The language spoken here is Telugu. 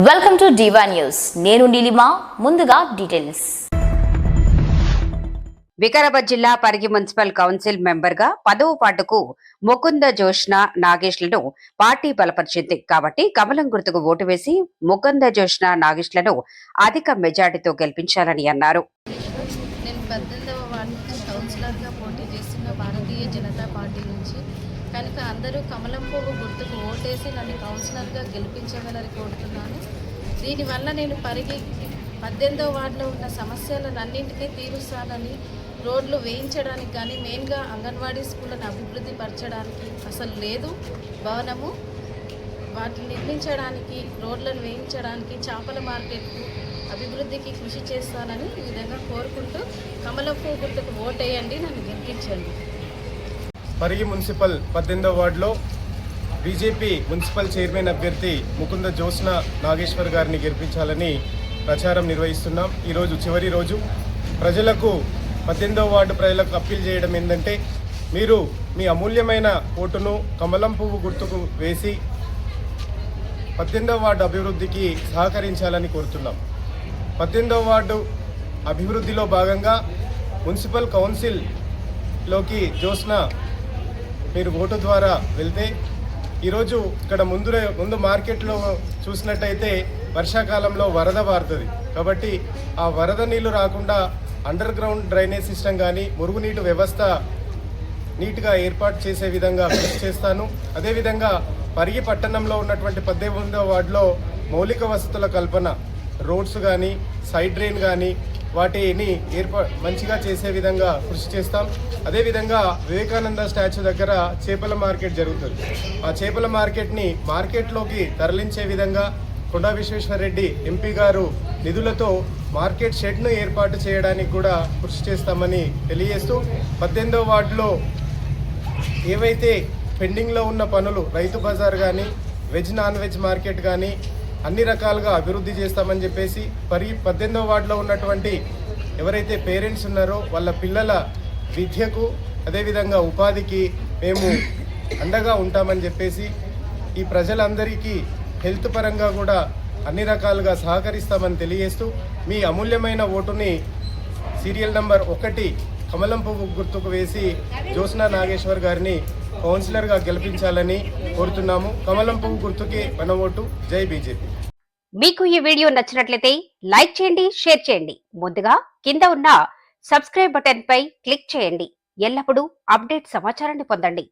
వెల్కమ్ టు డివా న్యూస్ నేను నీలిమా ముందుగా డీటెయిల్స్ వికారాబాద్ జిల్లా పరిగి మున్సిపల్ కౌన్సిల్ మెంబర్గా పదవ పాటుకు ముకుంద జోష్న నాగేష్లను పార్టీ బలపరిచింది. కాబట్టి కమలం గుర్తుకు ఓటు వేసి ముకుంద జోష్న నాగేష్లను అధిక మెజార్టీతో గెలిపించాలని అన్నారు. నేను పద్దెనిమిదవ వార్డు కౌన్సిలర్గా పోటీ చేస్తున్న భారతీయ జనతా పార్టీ నుంచి కనుక అందరూ కమలం పువ్వు గుర్తుకు ఓటేసి నన్ను కౌన్సిలర్గా గెలిపించగలని కోరుతున్నాను. దీనివల్ల నేను పరిగి పద్దెనిమిదో వార్డులో ఉన్న సమస్యలన్నింటినీ తీరుస్తానని రోడ్లు వేయించడానికి కానీ మెయిన్గా అంగన్వాడీ స్కూళ్ళను అభివృద్ధి పరచడానికి అసలు లేదు. భవనము వాటిని నిర్మించడానికి రోడ్లను వేయించడానికి చేపల మార్కెట్కు అభివృద్ధికి కృషి చేస్తానని ఈ విధంగా కోరుకుంటూ కమలపు గుర్తుకు ఓటేయండి నన్ను గెలిపించండి. పరిగి మున్సిపల్ పద్దెనిమిదవ వార్డులో బీజేపీ మున్సిపల్ చైర్మన్ అభ్యర్థి ముకుంద జ్యోత్స్న నాగేశ్వర్ గారిని గెలిపించాలని ప్రచారం నిర్వహిస్తున్నాం. ఈరోజు చివరి రోజు. ప్రజలకు పద్దెనిమిదవ వార్డు ప్రజలకు అప్పీల్ చేయడం ఏంటంటే మీరు మీ అమూల్యమైన ఓటును కమలం పువ్వు గుర్తుకు వేసి పద్దెనిమిదవ వార్డు అభివృద్ధికి సహకరించాలని కోరుతున్నాం. పద్దెనిమిదవ వార్డు అభివృద్ధిలో భాగంగా మున్సిపల్ కౌన్సిల్లోకి జోస్న మీరు ఓటు ద్వారా వెళ్తే ఈరోజు ఇక్కడ ముందు ముందు మార్కెట్లో చూసినట్టయితే వర్షాకాలంలో వరద పారుతుంది కాబట్టి ఆ వరద నీళ్ళు రాకుండా అండర్ గ్రౌండ్ డ్రైనేజ్ సిస్టమ్ కానీ మురుగునీటి వ్యవస్థ నీట్గా ఏర్పాటు చేసే విధంగా కృషి చేస్తాను. అదేవిధంగా పరిగి పట్టణంలో ఉన్నటువంటి పద్దెనిమిదవ వార్డులో మౌలిక వసతుల కల్పన రోడ్స్ కానీ సైడ్ డ్రైన్ కానీ వాటిని ఏర్పా మంచిగా చేసే విధంగా కృషి చేస్తాం. అదేవిధంగా వివేకానంద స్టాచ్యూ దగ్గర చేపల మార్కెట్ జరుగుతుంది. ఆ చేపల మార్కెట్ని మార్కెట్లోకి తరలించే విధంగా కొండా విశ్వేశ్వరరెడ్డి ఎంపీ గారు నిధులతో మార్కెట్ షెడ్ను ఏర్పాటు చేయడానికి కూడా కృషి చేస్తామని తెలియజేస్తూ పద్దెనిమిదో వార్డులో ఏవైతే పెండింగ్లో ఉన్న పనులు రైతు బజార్ కానీ వెజ్ నాన్ వెజ్ మార్కెట్ కానీ అన్ని రకాలుగా అభివృద్ధి చేస్తామని చెప్పేసి పరి పద్దెనిమిదవ వార్డులో ఉన్నటువంటి ఎవరైతే పేరెంట్స్ ఉన్నారో వాళ్ళ పిల్లల విద్యకు అదేవిధంగా ఉపాధికి మేము అండగా ఉంటామని చెప్పేసి ఈ ప్రజలందరికీ హెల్త్ పరంగా కూడా అన్ని రకాలుగా సహకరిస్తామని తెలియజేస్తూ మీ అమూల్యమైన ఓటుని సీరియల్ నంబర్ ఒకటి కమలం పువ్వు గుర్తుకు వేసి జ్యోత్స్నా నాగేశ్వర్ గారిని కౌన్సిలర్గా గెలిపించాలని కోరుతున్నాము. కమలం పువ్వు గుర్తుకి మన ఓటు. జై బీజేపీ. మీకు ఈ వీడియో నచ్చినట్లయితే లైక్ చేయండి షేర్ చేయండి. ముందుగా కింద ఉన్న సబ్స్క్రైబ్ బటన్ పై క్లిక్ చేయండి. ఎల్లప్పుడూ అప్డేట్ సమాచారాన్ని పొందండి.